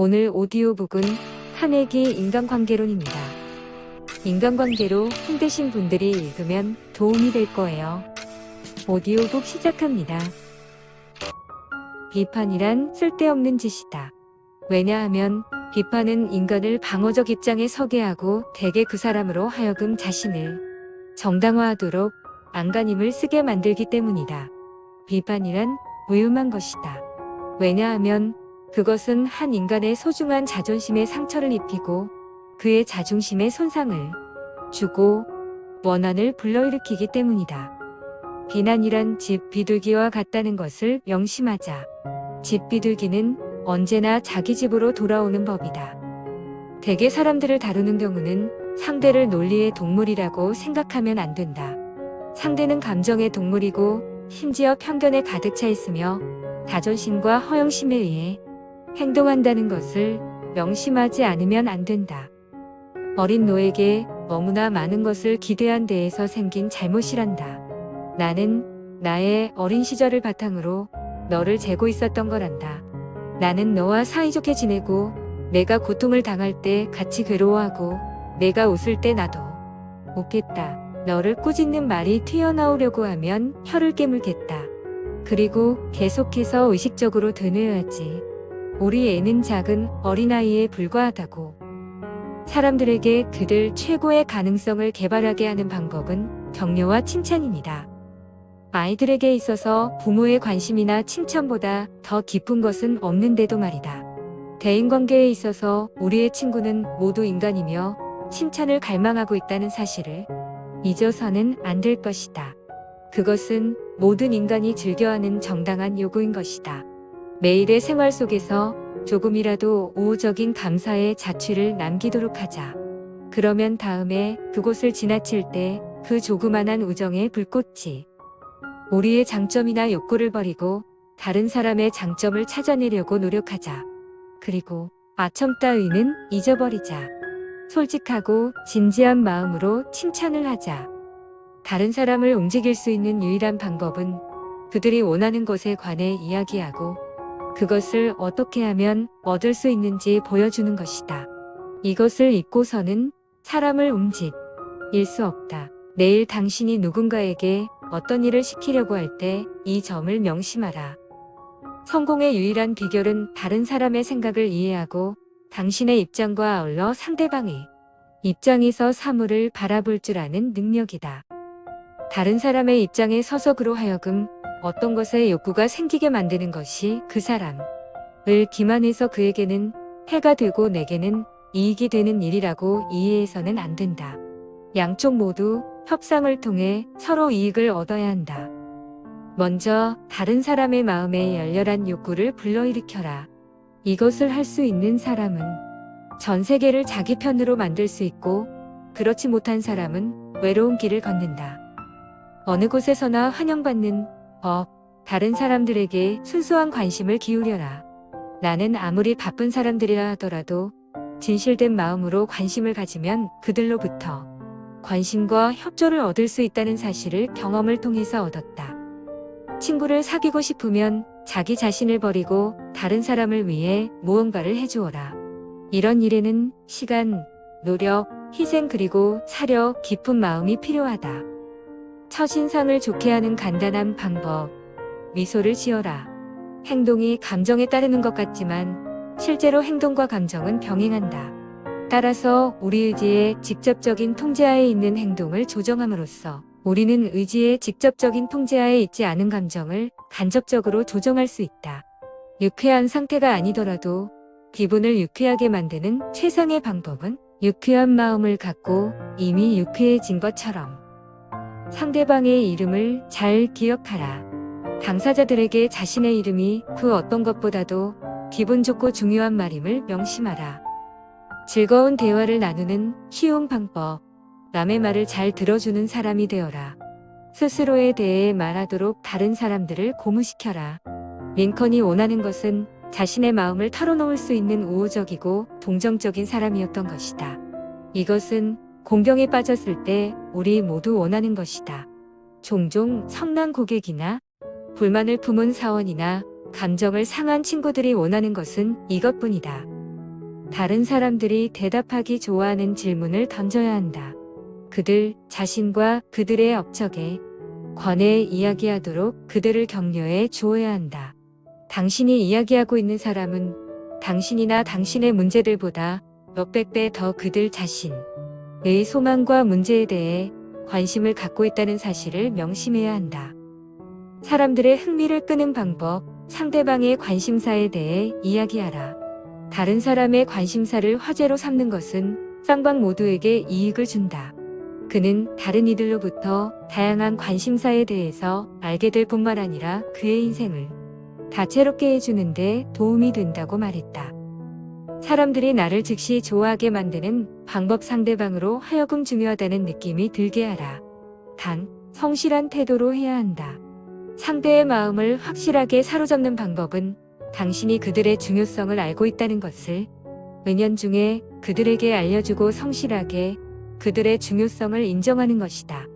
오늘 오디오북은 한혜기 인간관계론입니다. 인간관계로 힘드신 분들이 읽으면 도움이 될 거예요. 오디오북 시작합니다. 비판이란 쓸데없는 짓이다. 왜냐하면 비판은 인간을 방어적 입장에 서게 하고 대개 그 사람으로 하여금 자신을 정당화하도록 안간힘을 쓰게 만들기 때문이다. 비판이란 위험한 것이다. 왜냐하면 그것은 한 인간의 소중한 자존심에 상처를 입히고 그의 자존심에 손상을 주고 원한을 불러일으키기 때문이다. 비난이란 집 비둘기와 같다는 것을 명심하자. 집 비둘기는 언제나 자기 집으로 돌아오는 법이다. 대개 사람들을 다루는 경우는 상대를 논리의 동물이라고 생각하면 안 된다. 상대는 감정의 동물이고 심지어 편견에 가득 차 있으며 자존심과 허영심에 의해 행동한다는 것을 명심하지 않으면 안 된다. 어린 노에게 너무나 많은 것을 기대한 데에서 생긴 잘못이란다. 나는 나의 어린 시절을 바탕으로 너를 재고 있었던 거란다. 나는 너와 사이좋게 지내고 내가 고통을 당할 때 같이 괴로워하고 내가 웃을 때 나도 웃겠다. 너를 꾸짖는 말이 튀어나오려고 하면 혀를 깨물겠다. 그리고 계속해서 의식적으로 되뇌어야지. 우리 애는 작은 어린아이에 불과하다고. 사람들에게 그들 최고의 가능성을 개발하게 하는 방법은 격려와 칭찬입니다. 아이들에게 있어서 부모의 관심이나 칭찬보다 더 기쁜 것은 없는데도 말이다. 대인관계에 있어서 우리의 친구는 모두 인간이며 칭찬을 갈망하고 있다는 사실을 잊어서는 안 될 것이다. 그것은 모든 인간이 즐겨하는 정당한 요구인 것이다. 매일의 생활 속에서 조금이라도 우호적인 감사의 자취를 남기도록 하자. 그러면 다음에 그곳을 지나칠 때 그 조그만한 우정의 불꽃이 우리의 장점이나 욕구를 버리고 다른 사람의 장점을 찾아내려고 노력하자. 그리고 아첨 따위는 잊어버리자. 솔직하고 진지한 마음으로 칭찬을 하자. 다른 사람을 움직일 수 있는 유일한 방법은 그들이 원하는 것에 관해 이야기하고 그것을 어떻게 하면 얻을 수 있는지 보여주는 것이다. 이것을 잊고서는 사람을 움직 일 수 없다. 내일 당신이 누군가에게 어떤 일을 시키려고 할 때 이 점을 명심하라. 성공의 유일한 비결은 다른 사람의 생각을 이해하고 당신의 입장과 아울러 상대방의 입장에서 사물을 바라볼 줄 아는 능력이다. 다른 사람의 입장에 서서 그로 하여금 어떤 것에 욕구가 생기게 만드는 것이 그 사람을 기만해서 그에게는 해가 되고 내게는 이익이 되는 일이라고 이해해서는 안 된다. 양쪽 모두 협상을 통해 서로 이익을 얻어야 한다. 먼저 다른 사람의 마음에 열렬한 욕구를 불러일으켜라. 이것을 할 수 있는 사람은 전 세계를 자기 편으로 만들 수 있고 그렇지 못한 사람은 외로운 길을 걷는다. 어느 곳에서나 환영받는 법, 다른 사람들에게 순수한 관심을 기울여라. 나는 아무리 바쁜 사람들이라 하더라도 진실된 마음으로 관심을 가지면 그들로부터 관심과 협조를 얻을 수 있다는 사실을 경험을 통해서 얻었다. 친구를 사귀고 싶으면 자기 자신을 버리고 다른 사람을 위해 무언가를 해주어라. 이런 일에는 시간, 노력, 희생 그리고 사려 깊은 마음이 필요하다. 첫인상을 좋게 하는 간단한 방법. 미소를 지어라. 행동이 감정에 따르는 것 같지만 실제로 행동과 감정은 병행한다. 따라서 우리 의지의 직접적인 통제하에 있는 행동을 조정함으로써 우리는 의지의 직접적인 통제하에 있지 않은 감정을 간접적으로 조정할 수 있다. 유쾌한 상태가 아니더라도 기분을 유쾌하게 만드는 최상의 방법은 유쾌한 마음을 갖고 이미 유쾌해진 것처럼 상대방의 이름을 잘 기억하라. 당사자들에게 자신의 이름이 그 어떤 것보다도 기분 좋고 중요한 말임을 명심하라. 즐거운 대화를 나누는 쉬운 방법. 남의 말을 잘 들어주는 사람이 되어라. 스스로에 대해 말하도록 다른 사람들을 고무시켜라. 링컨이 원하는 것은 자신의 마음을 털어놓을 수 있는 우호적이고 동정적인 사람이었던 것이다. 이것은 공경에 빠졌을 때 우리 모두 원하는 것이다. 종종 성난 고객이나 불만을 품은 사원이나 감정을 상한 친구들이 원하는 것은 이것뿐이다. 다른 사람들이 대답하기 좋아하는 질문을 던져야 한다. 그들 자신과 그들의 업적에 관해 이야기하도록 그들을 격려해 주어야 한다. 당신이 이야기하고 있는 사람은 당신이나 당신의 문제들보다 몇백 배 더 그들 자신 의 소망과 문제에 대해 관심을 갖고 있다는 사실을 명심해야 한다. 사람들의 흥미를 끄는 방법, 상대방의 관심사에 대해 이야기하라. 다른 사람의 관심사를 화제로 삼는 것은 쌍방 모두에게 이익을 준다. 그는 다른 이들로부터 다양한 관심사에 대해서 알게 될 뿐만 아니라 그의 인생을 다채롭게 해주는데 도움이 된다고 말했다. 사람들이 나를 즉시 좋아하게 만드는 방법 상대방으로 하여금 중요하다는 느낌이 들게 하라. 단, 성실한 태도로 해야 한다. 상대의 마음을 확실하게 사로잡는 방법은 당신이 그들의 중요성을 알고 있다는 것을 은연 중에 그들에게 알려주고 성실하게 그들의 중요성을 인정하는 것이다.